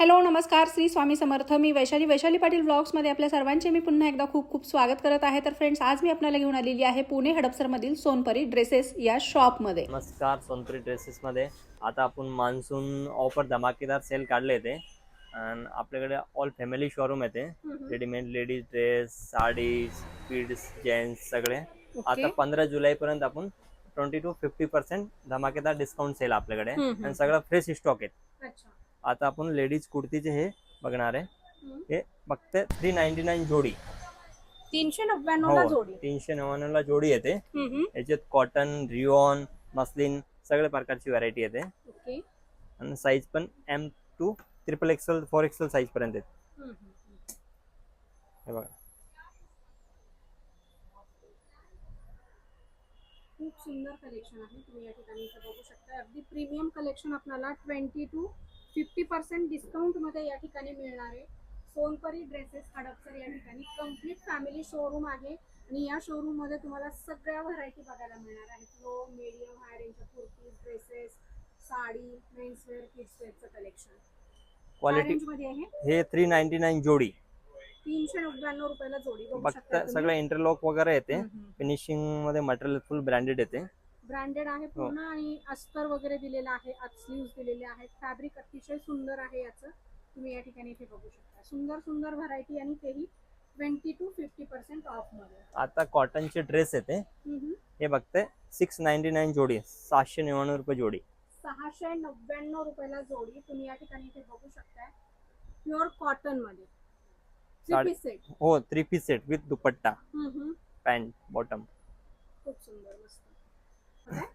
Hello नमस्कार. श्री स्वामी समर्थ. मी वैशाली. वैशाली पाटील ब्लॉग्समध्ये आपल्या सर्वांचे मी पुन्हा एकदा खूप खूप स्वागत करत आहे. तर फ्रेंड्स आज मी आपल्याला घेऊन आलेली आहे पुणे हडपसरमधील सोनपरी ड्रेसेस या शॉपमध्ये. नमस्कार सोनपुरी ड्रेसेसमध्ये. आता आपण मान्सून ऑफर धमाकेदार सेल काढले ते. आणि आपल्याकडे ऑल फॅमिली शोरूम येते. Readymade ladies dress saris kids gents सगळे. आता पंधरा जुलैपर्यंत आपण ट्वेंटी टू फिफ्टी पर्सेंट धमाकेदार डिस्काउंट सेल आपल्याकडे. आणि सगळं फ्रेश स्टॉक आहेत. अच्छा. आता आपण लेडीज कुर्तीचे हे बघणार आहे. हे फक्त थ्री नाईन्टी नाईन जोडी. तीनशे नव्याण्णव ला हो जोडी. तीनशे नव्याण्णवला जोडी येते. याच्यात कॉटन रिओन मस्लिन सगळ्या प्रकारची व्हरायटी येते. आणि साईज पण M to triple XL four XL size पर्यंत हम्म. हे बघा. खूप सुंदर कलेक्शन आहे. तुम्ही या ठिकाणी बघू शकता. अगदी प्रीमियम कलेक्शन आपल्याला ट्वेंटी टू फिफ्टी पर्सेंट डिस्काउंटमध्ये या ठिकाणी मिळणार आहे. सोनपरी ड्रेसेस हडपसर या ठिकाणी. कंप्लीट फॅमिली शोरूम आहे. आणि या शोरूममध्ये तुम्हाला सगळ्या व्हरायटी बघायला मिळणार आहेत लो मीडियम हाय रेंजच्या कुर्तीज ड्रेसेस साडी मेन्सवेअर किड्सवेअरचं कलेक्शन क्वालिटी हे थ्री नाईन्टी नाईन जोडी. तीनशे नव्याण्णव रुपयाला जोडी. बघू फक्त शकता तुम्ही. सगळं इंटरलॉक वगैरे येते. फिनिशिंगमध्ये मटेरियल फुल ब्रँडेड येते. ब्रँडेड आहे हो. पूर्ण आणि अस्तर वगैरे दिलेलं आहे आत स्लीव्स दिलेले आहेत. फॅब्रिक अतिशय सुंदर आहे याचं. तुम्ही या ठिकाणी इथे बघू शकता. सुंदर सुंदर व्हरायटी आणि तेही ट्वेंटी टू फिफ्टी पर्सेंट ऑफमध्ये. आता कॉटनचे ड्रेस येते. हे बघते सिक्स नाईन्टी नाईन जोडी सातशे नव्याण्णव रुपये जोडी. सहाशे नव्याण्णव रुपयाला जोडी. तुम्ही या ठिकाणी इथे बघू शकताय. प्युअर कॉटनमध्ये. हो three piece set with dupatta. Pant bottom खूप सुंदर मस्त.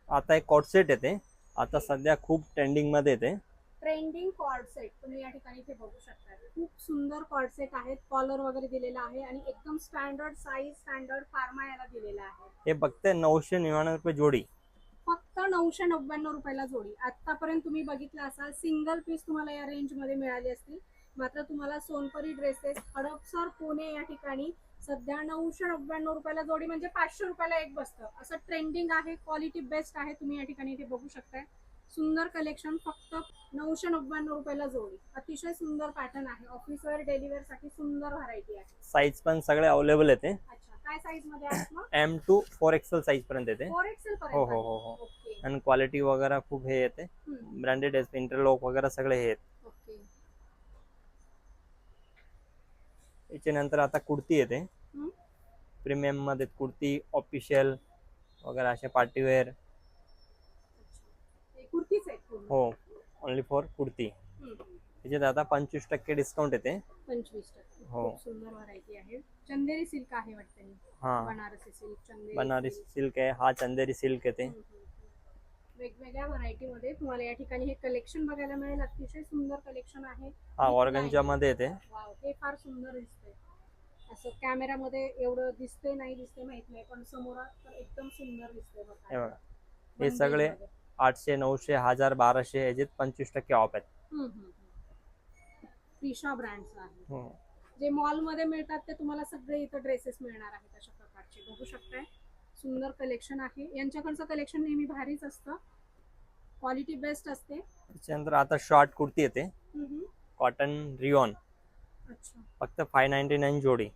आता एक कॉट सेट येते. आता सध्या खूप ट्रेंडिंगमध्ये येते. ट्रेंडिंग कॉर्ड सेट तुम्ही या ठिकाणी इथे बघू शकता. खूप सुंदर कॉर्ड सेट आहेत. कॉलर वगैरे दिलेला आहे आणि एकदम स्टँडर्ड साईज स्टँडर्ड फार्मा याला दिलेला आहे. हे बघते नऊशे नव्याण्णव रुपये जोडी. फक्त नऊशे नव्याण्णव रुपयाला जोडी. आतापर्यंत तुम्ही बघितलं असाल सिंगल पीस तुम्हाला या रेंजमध्ये मिळाली असतील. मात्र तुम्हाला सोनपरी ड्रेसेस हडपसर पुणे या ठिकाणी सध्या नऊशे नव्याण्णव रुपयाला जोडी म्हणजे पाचशे रुपयाला एक बसतं. असं ट्रेंडिंग आहे क्वालिटी बेस्ट आहे तुम्ही या ठिकाणी इथे बघू शकताय. सुंदर कलेक्शन फक्त नऊशे नव्याण्णव रुपयाला जोडी. अतिशय सुंदर पॅटर्न आहे. ऑफिस वेअर डेलिवेअरसाठी सुंदर व्हरायटी आहे. साईज पण सगळे अवेलेबल येते. अच्छा काय साईजमध्ये आहेत मग? M to four XL size पर्यंत येते. फोर एक्सेल हो हो हो हो. आणि क्वालिटी वगैरे खूप हे येते. ब्रँडेड इंटरलॉक वगैरे सगळे हे आहेत. याच्यानंतर आता कुर्ती येते. प्रीमियम मध्ये कुर्ती ऑफिशियल वगैरे असे पार्टीवेअर अच्छा. कुर्तीच आहेत पूर्ण हो ओनली फॉर कुर्ती हम्म. त्याच्यात आता पंचवीस टक्के डिस्काउंट येते पंचवीस टक्के हो. खूप सुंदर व्हरायटी आहे चंदेरी सिल्क आहे वाटतं ही. हा Banarasi silk Chanderi Banaras silk. Silk आहे हा चंदेरी सिल्क येते हम्म, हम्म, हम्म. वेगवेगळ्या व्हरायटी मध्ये. तुम्हाला या ठिकाणी हे कलेक्शन बघायला मिळेल. अतिशय सुंदर कलेक्शन आहे. हा ऑर्गनच्या मध्ये येते. वाव हे फार सुंदर दिसतंय. असं कॅमेरामध्ये एवढं दिसतंय नाही दिसतंय माहीत नाही पण समोर तर एकदम सुंदर दिसतंय हे बघा. हे सगळे आठशे नऊशे हजार बाराशे याच्यात पंचवीस टक्के ऑफ आहेत. फ्रीशा ब्रँडचं आहे हो. जे मॉलमध्ये मिळतात ते तुम्हाला सगळे इथं ड्रेसेस मिळणार आहेत अशा प्रकारचे. बघू शकताय? सुंदर कलेक्शन आहे. यांच्याकडचं कलेक्शन नेहमी भारीच असतं. क्वालिटी बेस्ट असते. त्याच्यानंतर आता शॉर्ट कुर्ती येते. कॉटन रिओन अच्छा. फक्त फाय नाईन्टी नाईन जोडी.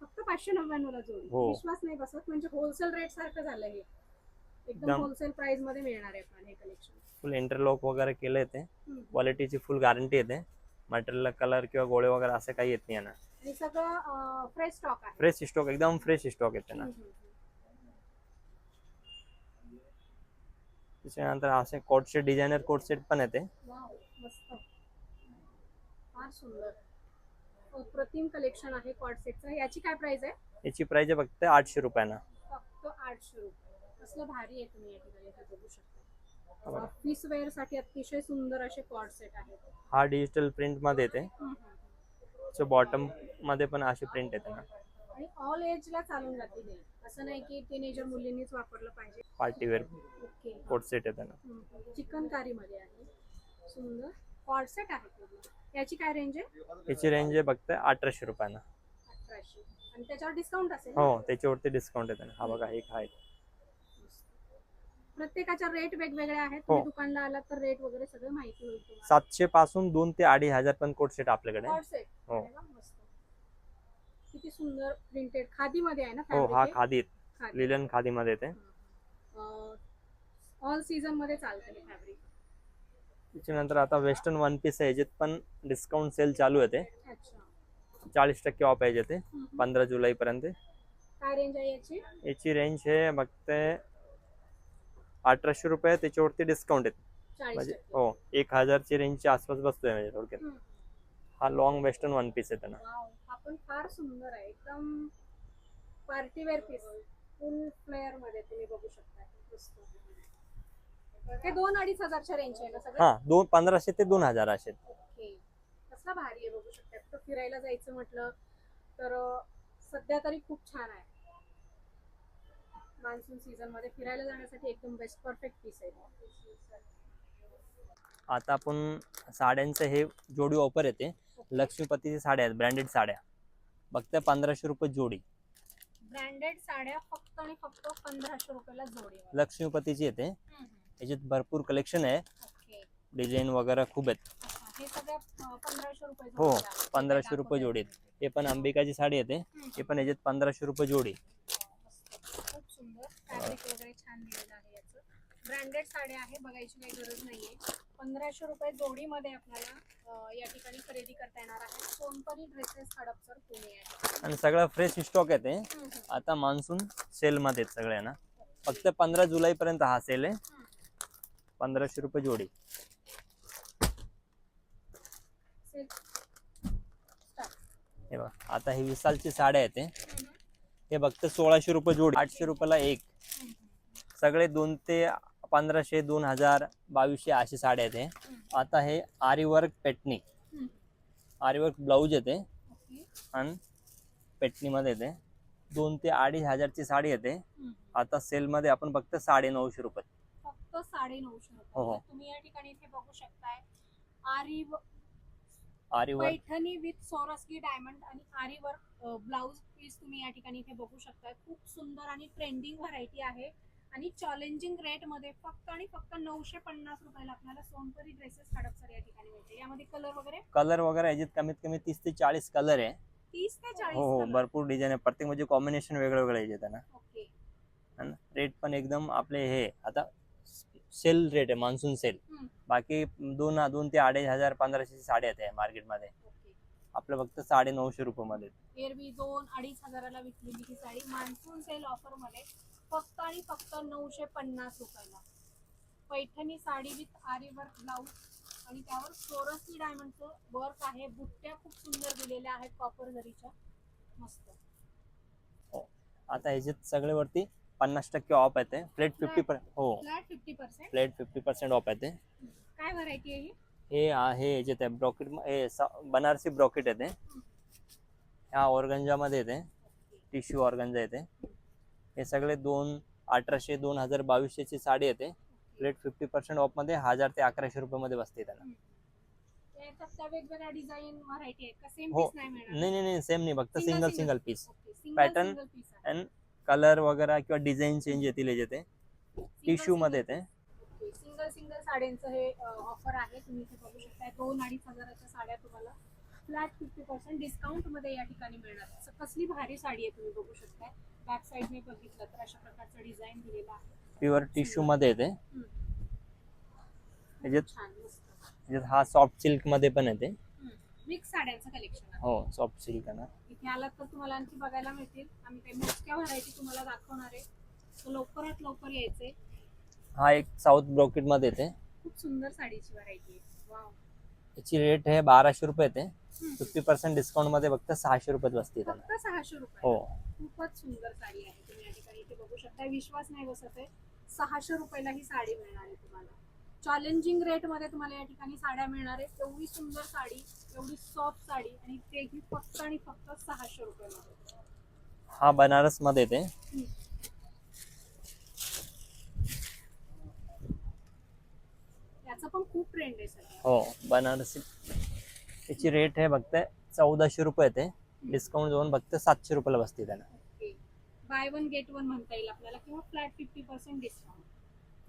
फक्त पाचशे नव्याण्णव ला जोडी. हो. विश्वास नाही बसत. म्हणजे होलसेल रेट सारखं झालं हे. एकदम एकदम. होलसेल प्राइसमध्ये मिळणार आहे हे कलेक्शन फुल इंटरलॉक वगैरे केलं येते. क्वालिटीची फुल गॅरंटी येते. मटेरियल कलर किंवा गोळे वगैरे असं काही येत नाही यांना. आणि सगळं फ्रेश स्टॉक आहे. फ्रेश स्टॉक एकदम फ्रेश स्टॉक येते ना. हम्म, हम्म, त्याच्यानंतर असे कोटसेट डिझायनर कोटसेट पण येते अप्रतिम कलेक्शन आहे कॉड सेटचं याची काय प्राइस आहे? याची प्राइस आहे फक्त आठशे रुपयानं. फक्त आठशे रुपये. कसलं भारी आहे तुम्ही या ठिकाणी बघू शकता. बघा. ऑफिस वेअरसाठी अतिशय सुंदर असे कॉड सेट आहेत. हा डिजिटल प्रिंटमध्ये येते. बॉटममध्ये पण अशी प्रिंट येते ना. आणि ऑल एज ला चालून जातील हे. असं नाही की टीनेजर मुलींनीच वापरलं पाहिजे पार्टीवेअर ओके कोटसेट येते ना चिकनकारी मध्ये आहे सुंदर कॉर्सेट आहे पूर्ण याची काय रेंज आहे याची रेंज आहे फक्त अठराशे रुपयानं अठराशे आणि त्याच्यावर डिस्काउंट असेल ना? हो त्याच्यावरती डिस्काउंट येते ना हा बघा एक आहे मस्त. प्रत्येकाच्या रेट वेगवेगळे आहेत हो. तुम्ही दुकानला आलात तर रेट वगैरे सगळं माहिती होईल तुम्हाला सातशे पासून दोन ते अडीच हजार पण कोट सेट आपल्याकडे आहे. हो. अरे वा, मस्त. किती सुंदर प्रिंटेड खादी मध्ये आहे ना हो हा fabric हे? खादी खादी. लिलन खादी मध्ये येते ऑल सीझनमध्ये चालतं हे फॅब्रिक त्याच्यानंतर आता वेस्टर्न वन पीस आहे याच्यात पण डिस्काउंट सेल चालू आहे ते. अच्छा. चाळीस टक्के ऑफ आहे ते हम्म. पंधरा जुलै पर्यंत काय रेंज आहे याची? याची रेंज हे बघते अठराशे रुपये त्याच्यावरती डिस्काउंट आहे चाळीस म्हणजे टक्के. हो एक हजारची रेंजच्या आसपास बसतोय म्हणजे थोडक्यात हम्म. हा लॉंग वेस्टर्न वन पीस आहे त्यांना. पण फार सुंदर आहे. एकदम पार्टीवेअर पीस फुल फ्लेअरमध्ये तुम्ही बघू शकता. मस्त. हे दोन अडीच हजारच्या रेंज आहे ना सगळं? हा दोन पंधराशे ते दोन हजार असे. ओके. कसला भारी आहे बघू शकता. कुठं फिरायला जायचं म्हटलं तर सध्या तरी खूप छान आहे. मान्सून सीझनमध्ये फिरायला जाण्यासाठी एकदम बेस्ट परफेक्ट पीस आहे. आता आपण साड्यांचं हे जोडी ऑफर येते लक्ष्मीपतीची साड्या आहेत ब्रँडेड साड्या. फक्त पंधराशे रुपये जोडी. ब्रँडेड साड्या फक्त आणि फक्त पंधराशे रुपयाला जोडी लक्ष्मीपतीची येते याच्यात भरपूर कलेक्शन आहे. डिझाईन वगैरे खूप आहेत. हे पंधराशे रुपये हो, जोडी आहेत. हे पण अंबिकाची साडी येते. हे पण याच्यात पंधराशे रुपये जोडी. खूप सुंदर. फॅब्रिक वगैरे छान दिलेलं आहे. याचं ब्रँडेड साड्या आहे बघायची काही गरज नाहीये. पंधराशे रुपये जोडीमध्ये आपल्याला या ठिकाणी खरेदी करता येणार आहे. सोनपरी ड्रेसेस हडपसर पुणे आहे. आणि सगळं फ्रेश स्टॉक येते. आता मान्सून सेलमध्ये आहेत सगळे ना. फक्त पंधरा जुलैपर्यंत हा सेल आहे. पंधराशे रुपये जोडी. सेल. हे बघ आता हे विसालची साड्या येते हम्म, हे फक्त सोळाशे रुपये जोडी आठशे रुपयाला एक. सगळे दोन ते पंधराशे दोन हजार बावीसशे अशी साड्या येते. आता हे आरी वर्क पेटणी. हम्म. आरी वर्क ब्लाऊज येते. आणि पेटणीमध्ये येते. दोन ते अडीच हजारची साडी येते. आता सेलमध्ये आपण फक्त साडे नऊशे रुपये. फक्त साडे नऊशे. रुपये. तुम्ही या ठिकाणी इथे बघू शकताय. आरी पैठणी विथ सोरस्की डायमंड आणि आरी वर्क ब्लाउज पीस तुम्ही या ठिकाणी इथे बघू शकताय. खूप सुंदर आणि ट्रेंडिंग व्हरायटी आहे. आणि चॅलेंजिंग रेटमध्ये फक्त आणि फक्त नऊशे पन्नास रुपयाला आपल्याला सोनपरी ड्रेसेस हडपसर या ठिकाणी मिळते यामध्ये कलर वगैरे? कलर वगैरे याच्यात कमीत कमी तीस ते चाळीस कलर आहे. तीस ते चाळीस हो हो color. भरपूर डिझाईन आहे. प्रत्येक म्हणजे कॉम्बिनेशन वेगळं वेगळं याच्यात आहे ना. ओके. आणि रेट पण एकदम आपले हे आता सेल रेट आहे मान्सून सेल हम्म. बाकी दोन दोन ते अडीच हजार पंधराशे साड्या आहेत मार्केटमध्ये ओके. आपलं फक्त साडे नऊशे रुपये मध्ये एरवी दोन अडीच हजाराला विकलेली ही साडी. मान्सून सेल ऑफरमध्ये फक्त आणि फक्त नऊशे पन्नास रुपयाला. Paithani sari with aari work blouse आणि त्यावर सोरसी डायमंडचं वर्क आहे. बुट्ट्या खूप सुंदर दिलेल्या आहेत कॉपर जरीच्या मस्त. आता ह्याच्यात सगळे वरती पन्नास टक्के ऑफ येते प्लेट फिफ्टी हो. Flat fifty percent flat fifty percent off येते काय व्हरायटी आहे ही? हे आहे ह्याच्यात आहे ब्रॉकेट हे बनारसी ब्रॉकेट येते ह्या ऑर्गंजामध्ये येते टिश्यू ऑर्गंजा येते हे सगळे दोन अठराशे दोन हजार बावीसशेची साडी येते प्लेट फिफ्टी पर्सेंट ऑफमध्ये हजार ते अकराशे रुपयामध्ये बसते त्यांना याच्यात त्या वेगवेगळ्या डिझाईन व्हरायटी आहेत का? सेम हो. नाही नाही नाही सेम नाही फक्त सिंगल. सिंगल पीस आहे. अँड कलर वगैरे किंवा डिझाईन चेंज येतील याच्यात टिश्यू मध्ये येते सिंगल सिंगल साड्यांचं हे ऑफर आहे. तुम्ही इथे बघू शकताय. दोन अडीच हजाराच्या साड्या तुम्हाला फ्लॅट फिफ्टी पर्सेंट डिस्काउंटमध्ये या ठिकाणी मिळणार. कसली भारी साडी आहे तुम्ही बघू शकताय. बॅक साईडने बघितलं तर अशा प्रकारचं डिझाईन दिलेलं आहे. प्युअर टिश्यू मध्ये येते. छान मस्त. हा सॉफ्ट सिल्कमध्ये पण येते. मिक्स साड्यांचं कलेक्शन आहे. हो सॉफ्ट सिल्क आहे ना. इथे आलात तर तुम्हाला आणखी बघायला मिळतील. आम्ही काही मोजक्या व्हरायटी तुम्हाला दाखवणार आहे. तर लवकरात लवकर यायचे हा एक साऊथ ब्रॉकेटमध्ये येते. खूप सुंदर साडीची व्हरायटी आहे. वाव याची रेट आहे बाराशे रुपये येते. हम्म. फिफ्टी पर्सेंट डिस्काउंटमध्ये फक्त सहाशे रुपयात बसते फक्त सहाशे रुपये. हो. खूपच सुंदर साडी आहे. तुम्ही या ठिकाणी इथे बघू शकता विश्वास नाही बसत आहे. सहाशे रुपयाला ही साडी मिळणार आहे तुम्हाला. चॅलेंजिंग रेटमध्ये तुम्हाला या ठिकाणी साड्या मिळणार आहेत. एवढी सुंदर साडी एवढी सॉफ्ट साडी आणि तेही फक्त आणि फक्त सहाशे रुपयामध्ये हा बनारसमध्ये येते हम्म. याचं पण खूप ट्रेंड आहे सध्या. हो बनारसी. याची रेट आहे फक्त चौदाशे रुपये येते. डिस्काउंट देऊन फक्त सातशे रुपयाला बसते त्यांना. बाय वन गेट वन म्हणता येईल आपल्याला. किंवा फ्लॅट फिफ्टी पर्सेंट डिस्काउंट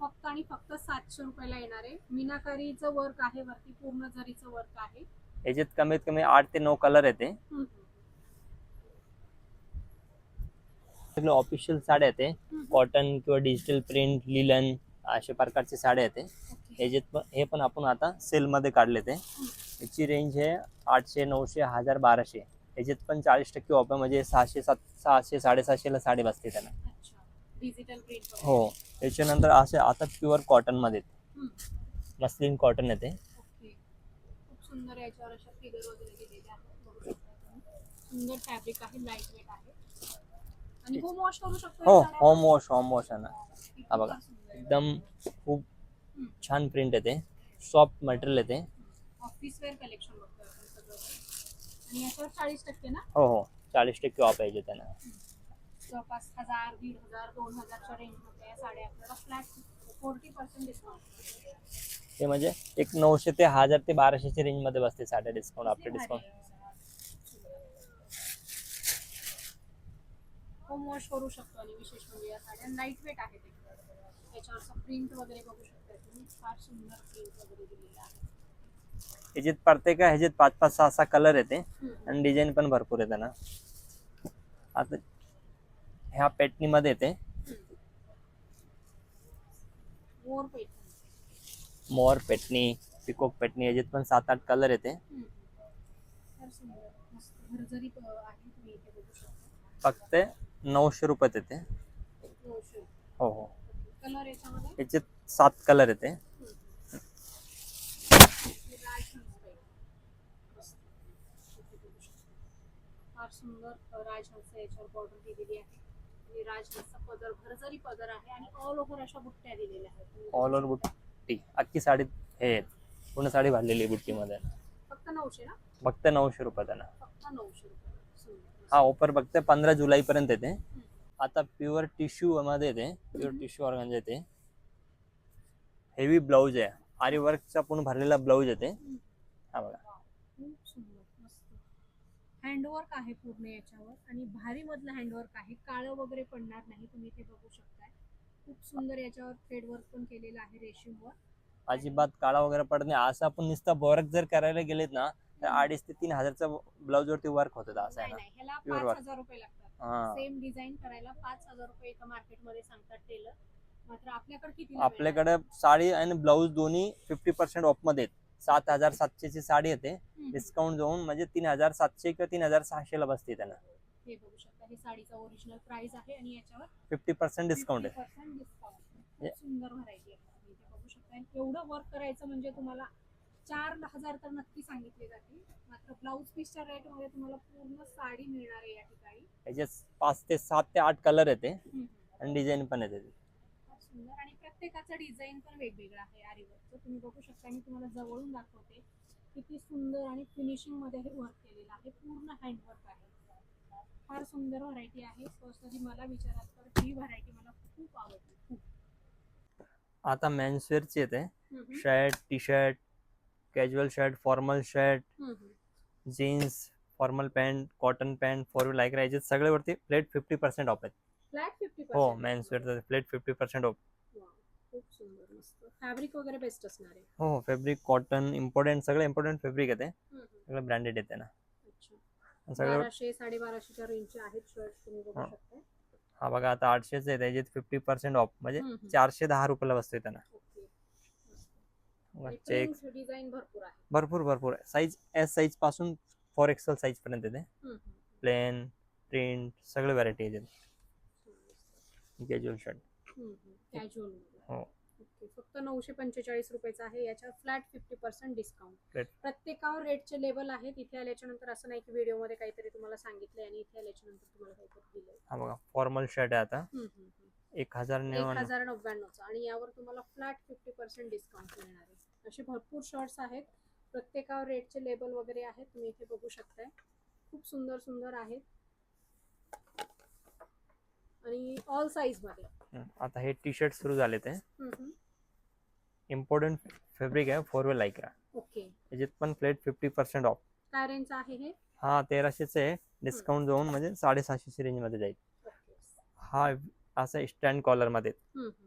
फक्त आणि फक्त सातशे रुपयाला येणार आहे. मीनाकारीचं वर्क आहे वरती पूर्ण जरीचं वर्क आहे. याच्यात कमीत कमी आठ ते नऊ कलर येते. हम्म, सगळे ऑफिशियल साड्या येते. हम्म. कॉटन किंवा डिजिटल प्रिंट लिलन अशा प्रकारचे साड्या येते. ओके. याच्यात पण हे पण आपण आता सेलमध्ये काढले ते. याची रेंज आहे आठशे नऊशे हज़ार बाराशे. याच्यात पण चाळीस टक्के ऑफ़ आहे म्हणजे सहाशे सात सहाशे साडेसहाशेला साडी बसते त्यांना अच्छा. हो. त्याच्यानंतर असे आता प्युअर कॉटनमध्ये मस्लिन कॉटन येते ओके. सुंदर याच्यावर अशा फिगर वगैरे दिलेल्या आहेत. बघू शकता तुम्ही. सुंदर फॅब्रिक आहे लाईट वेट आहे. आणि होम वॉश करू शकतो हो होम वॉश होम वॉश आहे ना. हा बघा. एकदम खूप हम्म. छान प्रिंट येते. सॉफ्ट मटेरियल येते. ऑफिस वेअर कलेक्शन बघतोय आपण सगळं आणि याच्यावर चाळीस टक्के ना? हो हो. चाळीस टक्के ऑफ आहे त्यांना. जवळपास हजार दीड हजार दोन हजारच्या रेंजमध्ये या साड्या आपल्याला फ्लॅट फोर्टी पर्सेंट डिस्काउंट ते म्हणजे एक नऊशे ते हजार ते बाराशेच्या रेंजमध्ये बसते साड्या डिस्काउंट आफ्टर डिस्काउंट वॉश करू शकतो आणि विशेष म्हणजे या साड्या लाईट वेट आहेत त्याच्यावरचं प्रिंट वगैरे बघू शकता तुम्ही. फार सुंदर प्रिंट वगैरे दिलेलं आहे. ह्याच्यात प्रत्येक ह्याच्यात पाच पाच सहा सहा कलर येते. हम्म. आणि डिझाईन पण भरपूर येते ना. आता ह्या पेटणीमध्ये येते. मोर मोर पेटणी पिकोक पेटणी याच्यात पण सात आठ कलर येते. हम्म. फक्त नऊशे रुपयात येते. हो हो. याच्यात सात कलर येते. फार सुंदर राजहंस याच्यावर बॉर्डर दिलेली आहे. राजहंसचा पदर भरजरी पदर आहे आणि ऑल ओव्हर अशा बुट्ट्या दिलेल्या आहेत. ऑल ओव्हर बुट्टी. अख्खी साडी हे. पूर्ण साडी भरलेली बुट्टीमध्ये. फक्त नऊशे ना? फक्त नऊशे रुपये त्यांना फक्त नऊशे रुपये. हा ऑफर फक्त पंधरा जुलैपर्यंत येते. आता प्युअर टिश्यू मध्ये येते प्युअर टिश्यू ऑर्गन्स येते. हेवी ब्लाऊज आहे. आरी वर्कचा पूर्ण भरलेला ब्लाऊज येते. हा बघा. खूप सुंदर मस्त. हँडवर्क आहे पूर्ण याच्यावर आणि भारी मधलं हँडवर्क आहे. काळं वगैरे पडणार नाही तुम्ही ते बघू शकताय. खूप सुंदर याच्यावर थ्रेडवर्क पण केलेलं आहे रेशीमवर अजिबात काळा वगैरे पडत नाही. असं आपण नुसतं वर्क जर करायला गेलेत ना तर अडीच ते तीन हजारचा ब्लाऊज वरती वर्क होत असं आहे नाही ना. नाही ह्याला Pure पाच work. हजार रुपये लागतात. हा. सेम डिझाईन करायला पाच हजार रुपये एका मार्केटमध्ये सांगतात टेलर मात्र आपल्याकडे किती आपल्याकडे साडी आणि ब्लाऊज दोन्ही फिफ्टी पर्सेंट ऑफमध्ये सात हजार सातशेची साडी येते. डिस्काउंट जाऊन म्हणजे तीन हजार सातशे किंवा तीन हजार सहाशेला बसते त्यांना. हे बघू शकता हे साडीचा ओरिजिनल प्राइस आहे आणि याच्यावर फिफ्टी पर्सेंट डिस्काउंट आहे. 50% discount. खूप सुंदर व्हरायटी आहे. तुम्ही इथे बघू शकता आणि एवढं वर्क करायचं म्हणजे तुम्हाला चार हजार तर नक्की सांगितले जातील मात्र ब्लाऊज पीसच्या रेटमध्ये तुम्हाला पूर्ण साडी मिळणार आहे या ठिकाणी. याच्यात पाच ते सात ते आठ कलर येते. हम्म. आणि डिझाईन पण येते. सुंदर. आणि प्रत्येकाचं डिझाईन पण वेगवेगळं आहे आरीवर्कचं तुम्ही बघू शकता मी तुम्हाला जवळून दाखवते किती सुंदर आणि फिनिशिंगमध्ये हे वर्क केलेलं आहे. पूर्ण हँडवर्क आहे. फार सुंदर व्हरायटी आहे. पर्सनली मला विचारात तर ही व्हरायटी मला खूप आवडली. खूप आता मेन्सवेअरची येते. हम्म. Shirt T shirt casual shirt formal shirt. Jeans formal pant cotton pant four way Lycra याच्यात सगळे वरती प्लेट फिफ्टी पर्सेंट ऑफ आहेत फ्लॅट फिफ्टी हो menswear flat fifty percent off fabric वगैरे बेस्ट असणार आहे. हो फॅब्रिक कॉटन इम्पॉर्टंट सगळे इम्पॉर्टंट फॅब्रिक येते. सगळं ब्रँडेड येते ना. सगळे बाराशे साडेबाराशेच्या रेंजचे आहेत शर्ट तुम्ही बघू हा. शकता. हा बघा आता आठशेच आहे त्याच्यात फिफ्टी पर्सेंट ऑफ म्हणजे. चारशे दहा रुपयाला बसते त्यांना. चेक डिझाईन भरपूर आहे. भरपूर भरपूर. साईज एस साईजपासून फोर एक्सेल साईज पर्यंत येते. प्लेन प्रिंट सगळे व्हरायटी येते कॅज्युअल शर्टमध्ये. हो. फक्त नऊशे पंचेचाळीस रुपयाचा आहे. याच्यावर फ्लॅट फिफ्टी पर्सेंट डिस्काउंट. प्रत्येकावर रेटचे लेबल आहेत. इथे आल्याच्यानंतर असं नाही की व्हिडिओमध्ये काहीतरी तुम्हाला सांगितलंय आणि इथे आल्याच्यानंतर तुम्हाला काहीतरी हा बघा फॉर्मल शर्ट आहे आता. एक हजार हजार नव्याण्णवचा. आणि यावर तुम्हाला फ्लॅट फिफ्टी पर्सेंट डिस्काउंट मिळणार आहे. असे भरपूर शर्ट्स आहेत. प्रत्येकावर रेटचे लेबल वगैरे आहेत. तुम्ही इथे बघू शकताय. खूप सुंदर सुंदर आहेत. आणि ऑल साईजमध्ये. आता हे टी शर्ट सुरू झाले ते. इम्पॉर्टंट फॅब्रिक आहे फोर व्हील लाईकरा ओके याच्यात पण प्लेट फिफ्टी पर्सेंट ऑफ काय रेंज आहे हे? हा तेराशेच आहे. डिस्काउंट जाऊन म्हणजे साडेसहाशेची रेंजमध्ये जाईल. हा असं स्टँड कॉलरमध्ये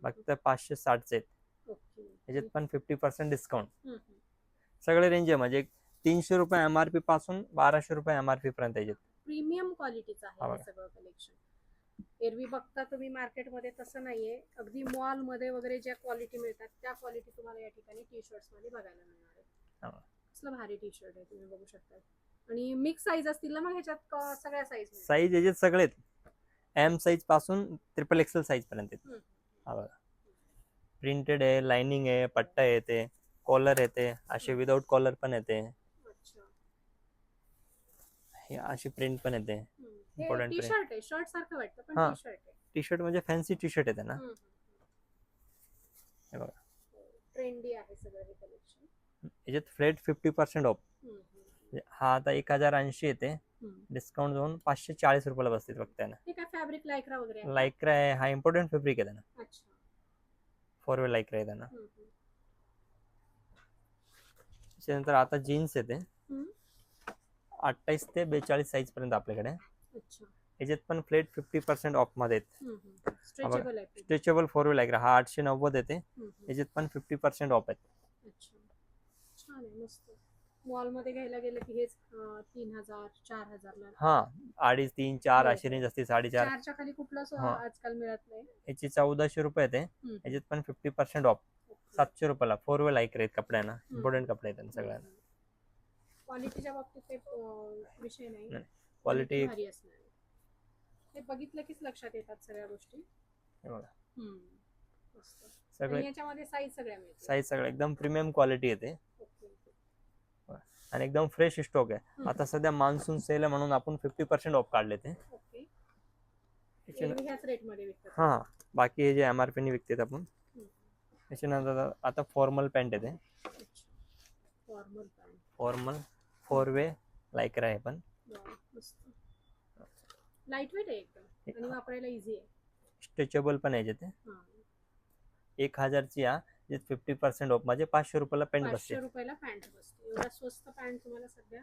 फक्त पाचशे साठचे आहेत. याच्यात पण फिफ्टी पर्सेंट डिस्काउंट. सगळे रेंज आहे म्हणजे तीनशे रुपये एम आर पी पासून बाराशे रुपये एम आर पी पर्यंत याच्यात. प्रीमियम क्वालिटीचं आहे. सगळं कलेक्शन एरवी बघता तुम्ही मार्केटमध्ये तसं नाहीये. अगदी मॉलमध्ये वगैरे ज्या क्वालिटी मिळतात त्या क्वालिटी तुम्हाला या ठिकाणी टी शर्ट्समध्ये बघायला मिळणार हा. आहे कसलं भारी टी शर्ट आहे तुम्ही बघू शकता. आणि मिक्स साईज असतील ना मग ह्याच्यात सगळ्या साईज साईज याच्यात सगळे एम साईजपासून ट्रिपल एक्सेल साईज पर्यंत. हा बघा. प्रिंटेड आहे लाइनिंग आहे पट्टा येते कॉलर येते असे विदाऊट कॉलर पण येते. हे अशी प्रिंट पण येते. हम्म. हे Important टी print. शर्ट आहे शर्ट सारखं वाटतं पण हा. टी शर्ट आहे. टी शर्ट म्हणजे फॅन्सी टी शर्ट येते ना. हे बघा. ट्रेंडी आहे सगळं हे कलेक्शन याच्यात फ्लेट फिफ्टी पर्सेंट ऑफ हा आता एक हजार ऐंशी येते. डिस्काउंट जाऊन पाचशे चाळीस रुपयाला बसते फक्त हे लायक्रा आहे? हा इम्पॉर्टंट फॅब्रिक आहे त्यांना. अच्छा. फोर वे लायक्रा आहे त्यांना. हम्म, हम्म. त्याच्यानंतर आता जीन्स येते. अठ्ठावीस ते बेचाळीस साईज पर्यंत आपल्याकडे. याच्यात पण फ्लेट फिफ्टी पर्सेंट ऑफमध्ये स्ट्रेचेबल फोर वे लायक्रा हा आठशे नव्वद येते. याच्यात पण फिफ्टी पर्सेंट ऑफ आहेत. अच्छा छान आहे मस्त मॉलमध्ये घ्यायला गेलं की हेच अं, तीन हजार चार हजारला हा अडीच तीन चार हो, अशी. रेंज असते साडेचार चारच्या खाली कुठलंच हा. आजकाल मिळत नाही याची चौदाशे रुपये येते हम्म. याच्यात पण फिफ्टी पर्सेंट ऑफ सातशे रुपयाला फोर वे लायक्रा आहेत कपड्यांना इम्पॉर्टंट कपडे आहेत सगळ्यांना क्वालिटीच्या बाबतीत ते अं, विषय नाही नाही. क्वालिटी भारी असणार आहे. हे बघितलं कीच लक्षात येतात सगळ्या गोष्टी हे बघा. हम्म. मस्त. सगळे याच्यामध्ये साईज सगळ्या साईज सगळं एकदम प्रीमियम क्वालिटी येते ओके. आणि एकदम फ्रेश स्टॉक आहे. आता सध्या मान्सून सेल आहे म्हणून आपण फिफ्टी पर्सेंट ऑफ काढले ते. हा बाकी हे जे एम आर पीने विकतात आपण. हम्म. त्याच्यानंतर आता फॉर्मल पॅन्ट येते फॉर्मल फोर वे लायक्रा आहे पण. लाइट वेट आहे वापरायला इझी आहे. स्ट्रेचेबल पण आहे हा. एक हजारची या. जे फिफ्टी पर्सेंट ऑफ म्हणजे पाचशे रुपयाला पॅन्ट बसते पाचशे रुपयाला पॅन्ट बसते. एवढा स्वस्त पॅन्ट तुम्हाला सध्या.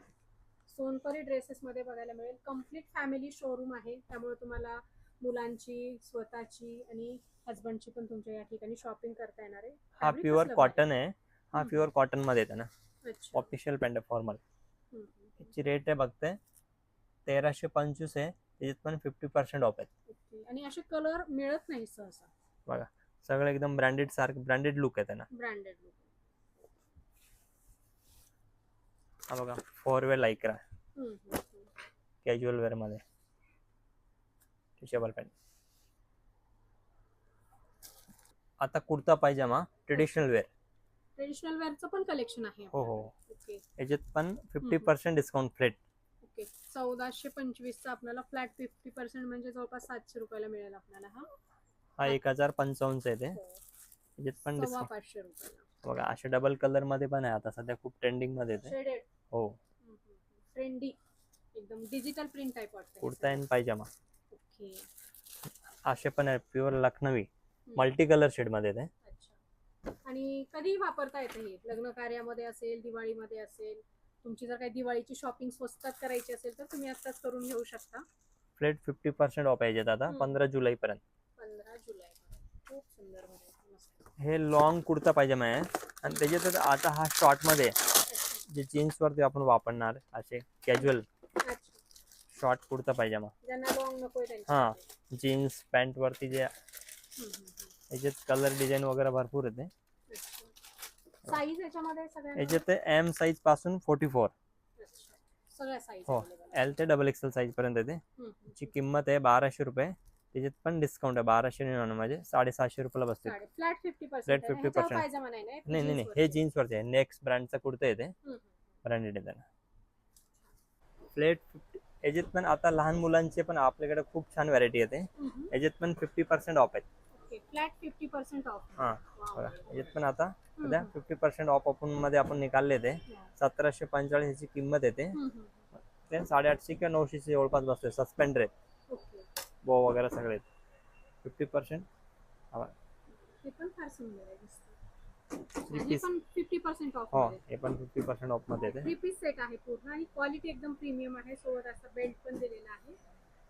सोनपरी ड्रेसेस मध्ये बघायला मिळेल. कंप्लीट फॅमिली शोरूम आहे. त्यामुळे तुम्हाला मुलांची स्वतःची आणि हस्बंडची पण तुमच्या या ठिकाणी शॉपिंग करता येणार आहे. हा Fabric प्युअर कॉटन आहे. हा हम्म. प्युअर कॉटनमध्ये येते ना? अच्छा. ऑफिशियल पॅन्ट आहे फॉर्मल हम्म, हम्म. याची रेट आहे बघते. तेराशे पंचवीस आहे. त्याच्यात पण फिफ्टी पर्सेंट ऑफ ओके. आणि असे कलर मिळत नाही सहसा. सगळं एकदम ब्रँडेड सारखं ब्रँडेड लुक आहे त्यांना. ब्रँडेड हा बघा फोर वे लायक्रा कॅज्युअल वेअरमध्ये. स्ट्रेचेबल पॅन्ट आता kurta pyjama traditional wear traditional वेअरचं पण कलेक्शन आहे हो हो. ओके याच्यात पण fifty. Percent discount flat okay चौदाशे पंचवीसचा आपल्याला फ्लॅट फिफ्टी पर्सेंट म्हणजे जवळपास सातशे रुपयाला मिळेल आपल्याला हा. हा एक हजार पंचावन्नचा येते हो. याच्यात पण सव्वा डिस्काउंट पाचशे रुपयाला. बघा असे डबल कलरमध्ये पण आहे. आता सध्या खूप ट्रेंडिंगमध्ये येते शेडेड हो. ट्रेंडी एकदम डिजिटल प्रिंट टाईप वाटतं कुर्ता आणि पायजामा. ओके असे पण आहे. प्युअर लखनवी. मल्टी कलर शेडमध्ये येते अच्छा. आणि कधी वापरता येतं हे? लग्न कार्यामध्ये असेल दिवाळीमध्ये असेल तुमची जर काही दिवाळीची शॉपिंग स्वस्तात करायची असेल तर तुम्ही आत्ताच करून घेऊ शकता. फ्लेट फिफ्टी पर्सेंट ऑफ आहे याच्यात आता. हम्म. पंधरा जुलै पर्यंत पंधरा जुलै खूप सुंदर variety, मस्त हे लॉंग कुर्ता पायजामा आहे आणि त्याच्यात आता हा शॉर्टमध्ये. जे जीन्स वरती आपण वापरणार असे कॅज्युअल शॉर्ट कुर्ता पायजामा हा. जीन्स पॅन्ट वरती जे. याच्यात कलर डिझाईन वगैरे भरपूर येते याच्यात एम साईजपासून फोर्टी फोर हो. एल ते डबल एक्सेल साईज पर्यंत येते ची किंमत आहे बाराशे रुपये त्याच्यात पण डिस्काउंट आहे. बाराशे निन्याण्णव म्हणजे साडेसहाशे रुपयाला बसते फ्लॅट फिफ्टी पर्सेंट 50% पायजामा नाही नाही नाही हे. जीन्स वरती आहे. नेक्स्ट ब्रँडचा कुर्ता येते. ब्रँडेड आहे त्यांना. फ्लेट फिफ्टी याच्यात पण आता लहान मुलांचे पण आपल्याकडे खूप छान व्हरायटी येते. याच्यात पण फिफ्टी पर्सेंट ऑफ आहेत. फ्लॅट फिफ्टी पर्सेंट ऑफ हा. याच्यात पण आता सध्या फिफ्टी पर्सेंट ऑफ आपण मध्ये आपण निकालले ते. सतराशे पंचेचाळीस याची किंमत येते ते. साडेआठशे किंवा नऊशेची जवळपास बसते सस्पेंडर आहेत ओके बो वगैरे सगळे फिफ्टी पर्सेंट हे पण फार सुंदर आहे दिसतं. थ्री आणि हे पीस पण फिफ्टी पर्सेंट ऑफ हो हे पण फिफ्टी पर्सेंट ऑफमध्ये येते. पीस सेट आहे पूर्ण आणि क्वालिटी एकदम प्रीमियम आहे. सोबत असा बेल्ट पण दिलेला आहे.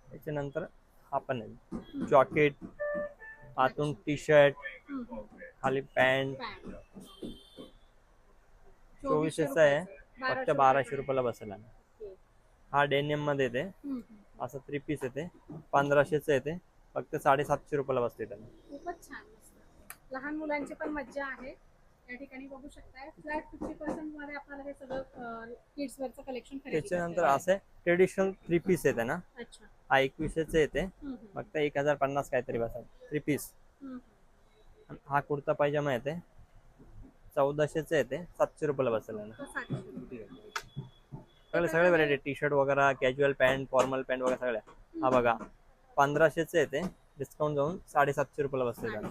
त्याच्यानंतर हा पण आहे. जॉकेट आतून टी शर्ट खाली पॅन्ट चोवीसशेचा आहे. फक्त बाराशे रुपयाला बसेल आणि हा डेनियममध्ये येते. असं थ्री पीस येते पंधराशेच येते फक्त साडेसातशे रुपयाला बसते त्याला. खूपच छान लहान मुलांची पण मज्जा आहे. या ठिकाणी बघू शकताय. फ्लॅट फिफ्टी पर्सेंटमध्ये आपल्याला हे सगळं किड्स वेअरचं कलेक्शन त्याच्यानंतर असं ट्रेडिशनल थ्री पीस येते ना? हा एकवीसशेच येते फक्त एक हजार पन्नास काहीतरी बसेल. Three piece. हा कुर्ता पायजामा येते चौदाशेच येते सातशे रुपयाला बसेल रुपये. सगळे सगळे व्हरायटी टी शर्ट वगैरे कॅज्युअल पॅन्ट फॉर्मल पॅन्ट वगैरे सगळ्या. हा बघा. पंधराशेच येते डिस्काउंट जाऊन साडेसातशे रुपयाला बसते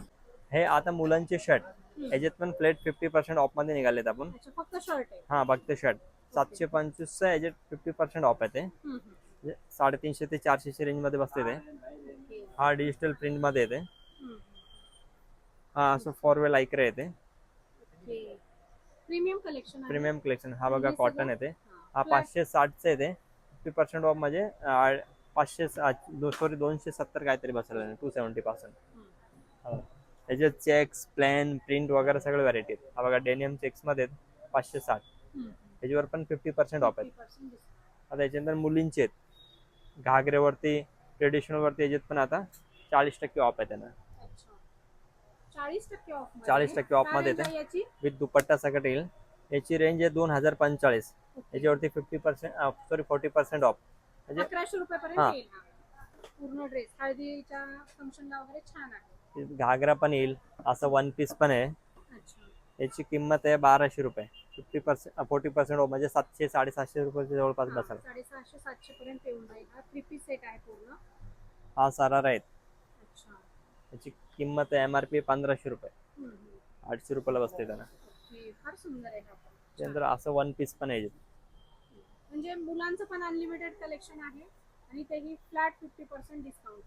हे आता मुलांचे शर्ट. याच्यात पण फ्लेट फिफ्टी पर्सेंट ऑफमध्ये निघालेत आपण. अच्छा फक्त शर्ट आहे. हा बघते शर्ट सातशे पंचवीसचं याच्यात फिफ्टी पर्सेंट ऑफ आहे ते. हम्म, हम्म. म्हणजे साडेतीनशे ते चारशेच्या रेंजमध्ये बसते ते. हा डिजिटल प्रिंटमध्ये येते. हा असं फॉरवेल ऐकरे येते. Premium collection. प्रीमियम कलेक्शन हा बघा हे कॉटन सगळं- येते हा. पाचशे साठचं येते फिफ्टी पर्सेंट ऑफ म्हणजे पाचशे सॉरी दोनशे सत्तर काहीतरी बसेल टू सेवन्टी हम्म. याच्यात चेक्स प्लॅन प्रिंट वगैरे सगळे व्हरायटी आहेत हा बघा डेनियम चेक्समध्ये पाचशे साठ. त्याच्यावर पण फिफ्टी पर्सेंट ऑफ आहेत 50% discount. आता याच्यानंतर मुलींचे आहेत घागरेवरती ट्रेडिशनल वरती याच्यात पण आता चाळीस टक्के ऑफ आहे त्यांना अच्छा. 40% ऑफमध्ये. 40% ऑफ काय मध्ये range आहे याची विथ दुपट्टा सकट येईल याची रेंज आहे दोन हजार पंचेचाळीस. याच्यावरती fifty percent sorry forty percent off म्हणजे अकराशे रुपयापर्यंत हा. येईल. पूर्ण ड्रेस हळदीच्या फंक्शनला वगैरे छान आहे. घागरा पण येईल. असं वन पीस पण आहे. याची किंमत आहे बाराशे रुपये. Fifty percent forty percent off म्हणजे सातशे साडेसातशे रुपयाच्या जवळपास बसाल. साडेसहाशे सातशे पर्यंत येऊन जाईल हा. थ्री पीस सेट आहे पूर्ण. हा सारारा आहेत. याची किंमत आहे एम आर पी पंधराशे रुपये. आठशे रुपयाला बसते त्यांना. ओके. फार सुंदर आहे. त्यानंतर असं वन पीस पण आहे. म्हणजे मुलांचं पण अनलिमिटेड कलेक्शन आहे आणि तेही फ्लॅट फिफ्टी पर्सेंट डिस्काउंट